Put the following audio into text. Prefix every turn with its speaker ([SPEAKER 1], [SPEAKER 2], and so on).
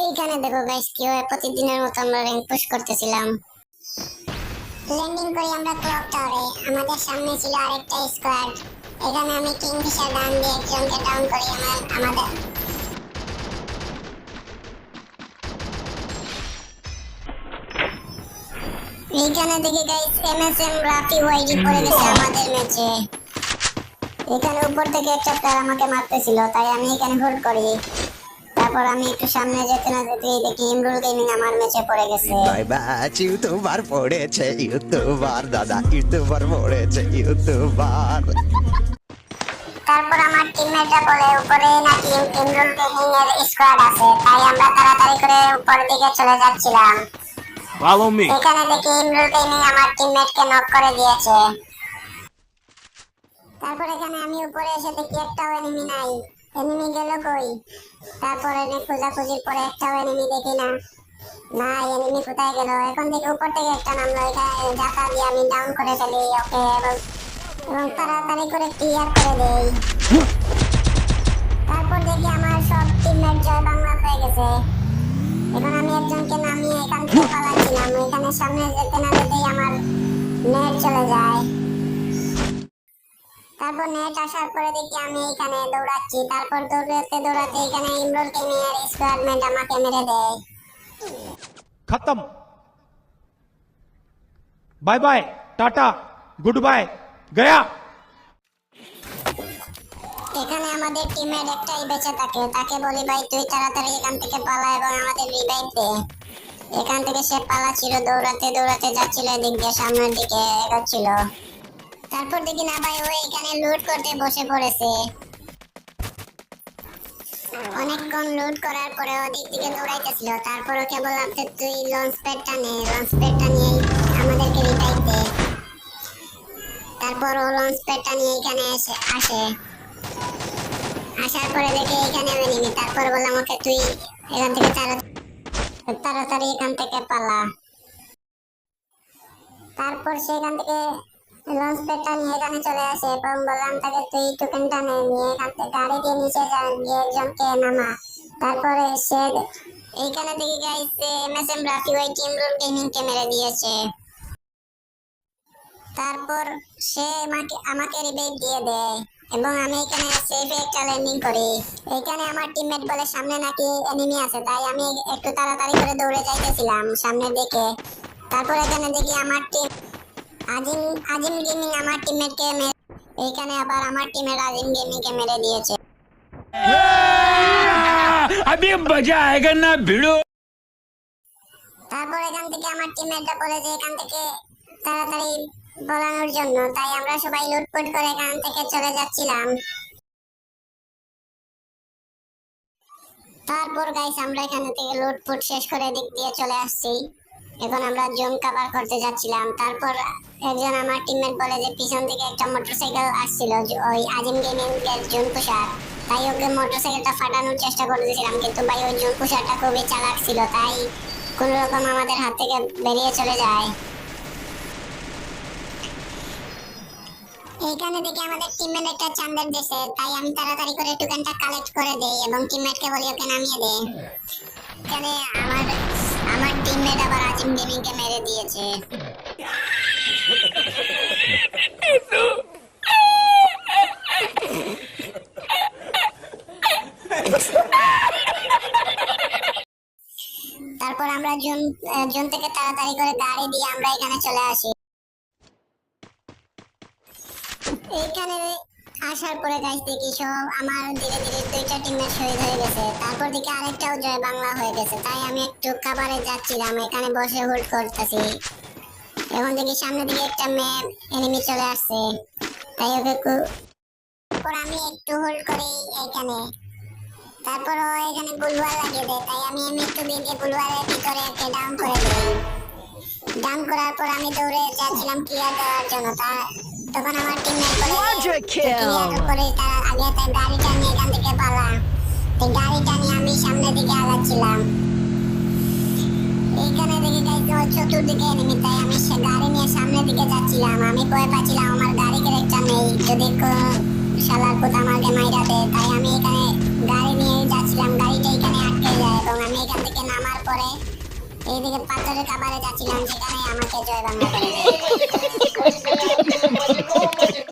[SPEAKER 1] এইখানে দেখো গাইস কীভাবে প্রতিদিনের মতো আমরা র্যাঙ্ক পুশ করতেছিলাম। ল্যান্ডিং করি আমরা ক্লক টাওয়ারে আমাদের সামনে ছিল আরেকটা স্কোয়াড এখানে আমি কিংফিশার ডান দিয়ে একজনকে ডাউন করি আমার, আমাদের। এইখানে দেখি গাইস এমএসএম রাফি ওয়াইডি পড়ে গেছে আমাদের ম্যাচে এখানে উপর থেকে একটা প্লেয়ার আমাকে মারতেছিল, তাই আমি এখানে হোল্ড করি। তারপর আমি একটু সামনে যেতে না যেতেই দেখি ইমরুল গেমিং আমার ম্যাচে পড়ে গেছে।
[SPEAKER 2] বাই ব্যাচ ইউটিউবার পড়েছে ইউটিউবার দাদা ইউটিউবার পড়েছে ইউটিউবার
[SPEAKER 1] তারপর আমার টিমমেটরা বলে উপরে নাকি ইমরুল গেমিং এর স্কোয়াড আছে তাই আমরা তাড়াতাড়ি করে উপরের দিকে চলে যাচ্ছিলাম।
[SPEAKER 3] Follow me.
[SPEAKER 1] এখানে দেখি ইমরুল গেমিং আমার টিমমেটকে নক করে দিয়েছে। তারপর এখানে আমি উপরে এসে দেখি একটাও এনিমি নাই। এনিমি গেল কই? তারপর এনে খোঁজাখুঁজির পরে একটাও এনিমি দেখি না। না এনিমি কোথায় গেল? এখন দেখি উপর থেকে একটা নামলো। এখানে জাতা দিয়ে আমি ডাউন করে ফেলি, ওকে? এবং এবং তাড়াতাড়ি করে ক্লিয়ার করে দেই। তারপর দেখি আমার সব টিমমেট জয় বাংলা হয়ে গেছে। এখন আমি একজনকে নামিয়ে এখান থেকে পালাচ্ছিলাম। এখানে সামনে যেতে না যেতেই আমার নেট চলে যায়। তারপর নেট আসার পরে দেখি আমি এখানে দৌড়াচ্ছি। তারপর দৌড়াতে দৌড়াতে এখানে ইমরুলকে নিয়ে আর স্কোয়াডমেন্ট আমাকে মেরে দেয়।
[SPEAKER 3] খতম। Bye bye tata good bye Gaya.
[SPEAKER 1] এখানে আমাদের টিমের একটাই বেঁচে থাকে। তাকে বলি ভাই তুই তাড়াতাড়ি এখান থেকে পালা এবং আমাদের রিভাইভ দে। এখান থেকে সে পালা ছিল দৌড়াতে দৌড়াতে যাচ্ছিল এদিক দিয়ে সামনের দিকে এগোচ্ছিল। তারপর দেখি না ভাই ও এখানে লুট করতে বসে পড়েছে। অনেকক্ষণ লুট করার পরে ওদিক দিকে দৌড়াইতেছিল। তারপর ওকে বললাম যে, তুই লঞ্চ প্যাডটা নে লঞ্চ প্যাডটা নিয়ে আমাদেরকে রিভাইভ দে। তারপর ও লঞ্চ প্যাডটা নিয়ে এখানে এসে আসে। আসার পরে দেখে এখানে আমি নিবি। তারপর বললাম, ওকে তুই এখান থেকে তাড়াতাড়ি এখান থেকে পালা। তারপর সেখান থেকে লঞ্চ প্যাডটা নিয়ে এখানে চলে আসে এবং বললাম, তাকে তুই নে, নিয়ে এখান থেকে গাড়ি দিয়ে নিচে গিয়ে একজনকে নামা। তারপরে সে এইখানে দেখি গাইস এমএসএম রাফি টিম মেরে দিয়েছে। তারপর সে আমাকে আমাকে রিভাইভ দিয়ে দেয়, এবং আমি এখানে সেফে একটা ল্যান্ডিং করি। এখানে আমার টিমমেট বলে সামনে নাকি এনিমি আছে, তাই আমি একটু তাড়াতাড়ি করে দৌড়ে যাইতেছিলাম, সামনের দিকে। তারপর এখানে দেখি আমার টিম আজিম আজিম গেমিং আমার টিমমেটকে এইখানে আবার আমার টিমের আজিম গেমিংকে মেরে দিয়েছে।
[SPEAKER 3] আমি মজা আয়েগা না ভিড়ো
[SPEAKER 1] তারপর এখান থেকে আমার টিমমেটরা বলে এখান থেকে তাড়াতাড়ি বলানোর জন্য। তাই আমরা সবাই লুটপুট করে এখান থেকে চলে যাচ্ছিলাম। তারপর গাইস আমরা এখান থেকে লুটপুট শেষ করে দিক দিয়ে চলে আসছি। এখন আমরা জোন কাভার করতে যাচ্ছিলাম। তারপর একজন আমার টিমমেট বলে যে, পিছন থেকে একটা মোটরসাইকেল আসছিল ওই আজিম গেমিং জোন পোশাক তাই ওকে মোটরসাইকেলটা ফাটানোর চেষ্টা করতেছিলাম, কিন্তু ভাই ওই জোন পোশাকটা খুবই চালাক ছিল, তাই কোন রকম আমাদের হাত থেকে বেরিয়ে চলে যায়। এইখানে দেখি আমাদের টিমমেট একটা চান্দের দেশে তাই আমি তাড়াতাড়ি করে টোকেনটা কালেক্ট করে দেই এবং টিমমেটকে বলি ওকে নামিয়ে দে। এখানে আমার তারপর আমরা জুন জুন থেকে তাড়াতাড়ি করে গাড়ি দিয়ে আমরা এখানে চলে আসি। এইখানে আসার পরে গাইস দেখি সব আমার ধীরে ধীরে দুইটা টিমের শহীদ হয়ে গেছে। তারপর দেখি আরেকটাও জয় বাংলা হয়ে গেছে। তাই আমি একটু খাবারে যাচ্ছিলাম, এখানে বসে হোল্ড করতেছি। এখন দেখি সামনে দিকে একটা মেয়ে এনিমি চলে আসছে। তাই ওকে তারপর আমি একটু হোল্ড করি এখানে। তারপর ও এখানে গুলওয়াল লাগিয়ে দেয়। তাই আমি এমনি একটু বেঁধে গুলওয়ালের ভিতরে একে ডাউন করে দিই ডাউন করার পর আমি দৌড়ে যাচ্ছিলাম ক্লিয়ার দেওয়ার জন্য। তা তখন আমার টিমমেট বলে ক্লিয়ার করে তার আগে তার গাড়িটা নিয়ে এখান থেকে পালা তো গাড়িটা নিয়ে আমি সামনের দিকে আগাচ্ছিলাম। এইখানে দেখে গাইতে চতুর্দিকে এনিমি তাই আমি সে গাড়ি নিয়ে সামনের দিকে যাচ্ছিলাম। আমি ভয় পাচ্ছিলাম আমার গাড়ি ক্যারেক্টার নেই। যদি শালার কোথা আমাকে মাইরা দেয় তাই আমি এখানে এইদিকে পাথরের কাবারে যাচ্ছিলাম সেখানে আমাকে জয় বাংলা